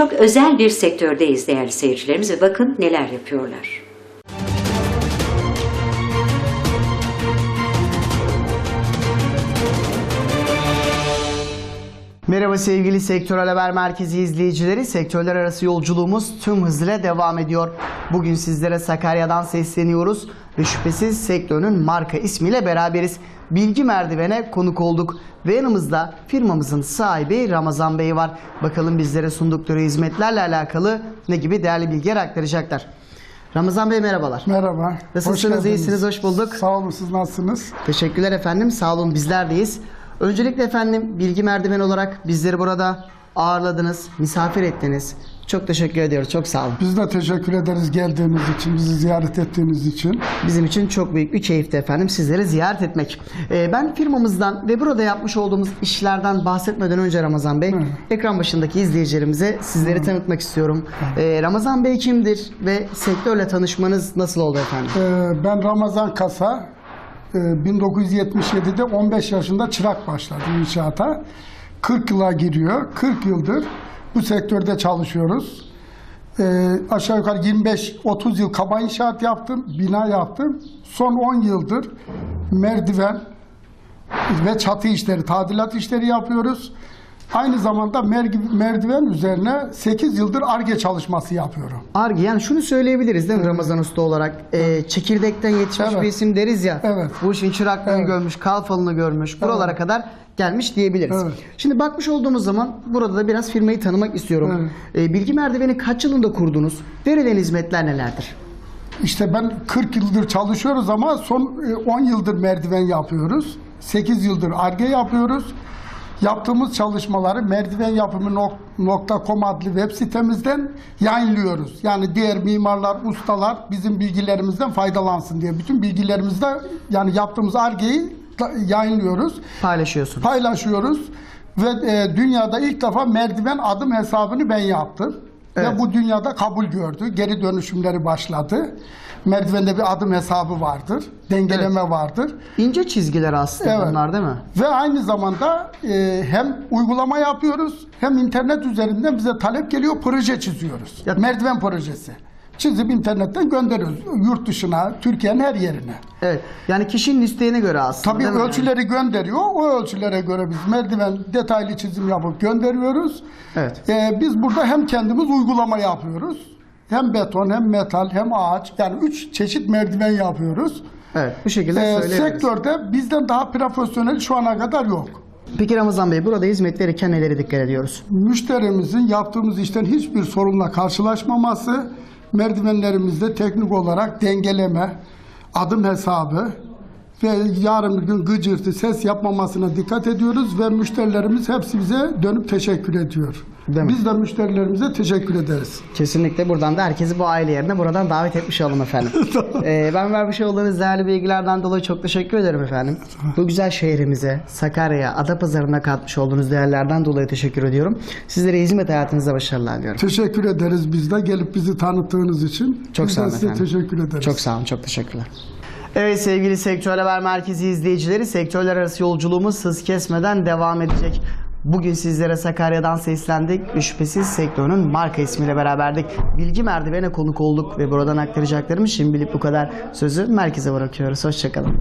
çok özel bir sektördeyiz değerli seyircilerimiz ve bakın neler yapıyorlar. Merhaba sevgili Sektörel Haber Merkezi izleyicileri. Sektörler arası yolculuğumuz tüm hızıyla devam ediyor. Bugün sizlere Sakarya'dan sesleniyoruz ve şüphesiz sektörün marka ismiyle beraberiz. Bilgi merdivene konuk olduk ve yanımızda firmamızın sahibi Ramazan Bey var. Bakalım bizlere sundukları hizmetlerle alakalı ne gibi değerli bilgiler aktaracaklar. Ramazan Bey merhabalar. Merhaba. Nasılsınız, Hoş geldiniz. iyisiniz, hoş bulduk. Sağ olun, siz nasılsınız? Teşekkürler efendim. Sağ olun bizlerdeyiz. Öncelikle efendim bilgi merdiven olarak bizleri burada ağırladınız, misafir ettiniz. Çok teşekkür ediyoruz. Çok sağ olun. Biz de teşekkür ederiz geldiğiniz için, bizi ziyaret ettiğiniz için. Bizim için çok büyük bir keyifti efendim sizleri ziyaret etmek. Ee, ben firmamızdan ve burada yapmış olduğumuz işlerden bahsetmeden önce Ramazan Bey, Hı. ekran başındaki izleyicilerimize sizleri tanıtmak istiyorum. Ee, Ramazan Bey kimdir ve sektörle tanışmanız nasıl oldu efendim? Ee, ben Ramazan Kasa, ee, 1977'de 15 yaşında çırak başladım inşaata. 40 yıla giriyor, 40 yıldır bu sektörde çalışıyoruz. Ee, aşağı yukarı 25-30 yıl kaba inşaat yaptım, bina yaptım. Son 10 yıldır merdiven ve çatı işleri, tadilat işleri yapıyoruz. Aynı zamanda merdiven üzerine 8 yıldır ARGE çalışması yapıyorum. Argi yani şunu söyleyebiliriz değil mi Ramazan Usta olarak? Ee, çekirdekten yetişmiş Evet. bir isim deriz ya. Evet. Bu işin çıraklığını Evet. görmüş, kalfalını görmüş, buralara kadar gelmiş diyebiliriz. Evet. Şimdi bakmış olduğumuz zaman burada da biraz firmayı tanımak istiyorum. Ee, bilgi merdiveni kaç yılında kurdunuz? Verilen hizmetler nelerdir? İşte ben 40 yıldır çalışıyoruz ama son e, 10 yıldır merdiven yapıyoruz. 8 yıldır ARGE yapıyoruz. Yaptığımız çalışmaları merdivenyapımı.com adlı web sitemizden yayınlıyoruz. Yani diğer mimarlar, ustalar bizim bilgilerimizden faydalansın diye. Bütün bilgilerimizde yani yaptığımız ARGE'yi yayınlıyoruz, Paylaşıyorsunuz. paylaşıyoruz. Ve e, dünyada ilk defa merdiven adım hesabını ben yaptım. Evet. Ve bu dünyada kabul gördü. Geri dönüşümleri başladı. Merdivende bir adım hesabı vardır. Dengeleme vardır. İnce çizgiler aslında Evet. bunlar değil mi? Ve aynı zamanda e, hem uygulama yapıyoruz hem internet üzerinden bize talep geliyor proje çiziyoruz. Ya- Merdiven projesi. Çizip internetten gönderiyoruz. Yurt dışına, Türkiye'nin her yerine. Evet. Yani kişinin isteğine göre aslında Tabii ölçüleri gönderiyor. O ölçülere göre biz merdiven detaylı çizim yapıp gönderiyoruz. Evet. Ee, biz burada hem kendimiz uygulama yapıyoruz. Hem beton hem metal hem ağaç. Yani üç çeşit merdiven yapıyoruz. Evet. Bu şekilde Ee, sektörde bizden daha profesyonel şu ana kadar yok. Peki Ramazan Bey burada hizmet verirken nelere dikkat ediyoruz? Müşterimizin yaptığımız işten hiçbir sorunla karşılaşmaması, merdivenlerimizde teknik olarak dengeleme, adım hesabı ve yarın bir gün gıcırtı, ses yapmamasına dikkat ediyoruz ve müşterilerimiz hepsi bize dönüp teşekkür ediyor. Değil mi? Biz de müşterilerimize teşekkür ederiz. Kesinlikle buradan da herkesi bu aile yerine buradan davet etmiş olalım efendim. Ee, ben vermiş olduğunuz değerli bilgilerden dolayı çok teşekkür ederim efendim. Bu güzel şehrimize, Sakarya'ya, Adapazarı'na katmış olduğunuz değerlerden dolayı teşekkür ediyorum. Sizlere hizmet hayatınızda başarılar diliyorum. Teşekkür ederiz biz de gelip bizi tanıttığınız için. Çok biz sağ olun size efendim. teşekkür ederiz. Çok sağ olun, çok teşekkürler. Evet sevgili Sektör Haber Merkezi izleyicileri, sektörler arası yolculuğumuz hız kesmeden devam edecek. Bugün sizlere Sakarya'dan seslendik ve şüphesiz sektörün marka ismiyle beraberdik. Bilgi merdivene konuk olduk ve buradan aktaracaklarım şimdilik bu kadar. Sözü merkeze bırakıyoruz. Hoşçakalın.